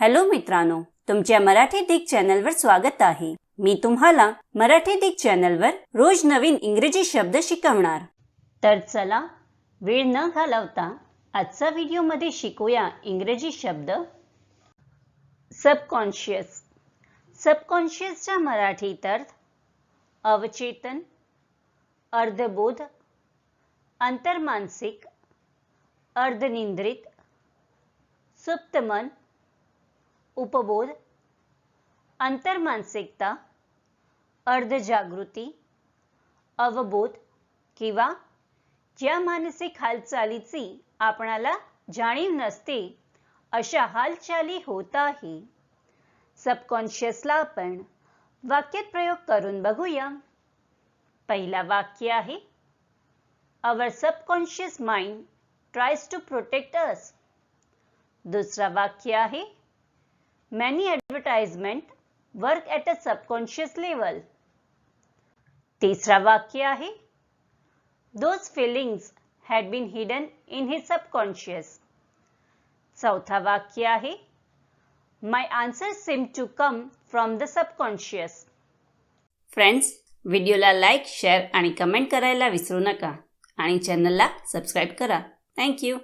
Hello मित्रांनो तुमच्या मराठी दिग चॅनलवर स्वागत आहे. मी तुम्हाला मराठी दिग चॅनलवर रोज नवीन इंग्रजी शब्द शिकवणार. तर चला वेळ न घालवता आजचा व्हिडिओमध्ये शिकूया इंग्रजी शब्द. सबकॉन्शियस सबकॉन्शियसचा मराठीत अर्थ अवचेतन अर्धबोध अंतर्मानसिक अर्धनिंद्रित सुप्त मन उपबोध अंतर्मानसिकता अर्धजागृती अवबोध किंवा ज्या मानसिक हालचालीची आपणाला जाणीव नसते अशा हालचाली होत आहे सबकॉन्शियसला आपण वाक्यात प्रयोग करून बघूया. पहिला वाक्य आहे our subconscious mind tries to protect us दुसरा वाक्य आहे many advertisement work at a subconscious level तिसरा वाक्य आहे those feelings had been hidden in his subconscious चौथा वाक्य आहे my answer seem to come from the subconscious friends व्हिडिओला लाईक शेअर आणि कमेंट करायला विसरू नका आणि चॅनलला सबस्क्राईब करा. थँक्यू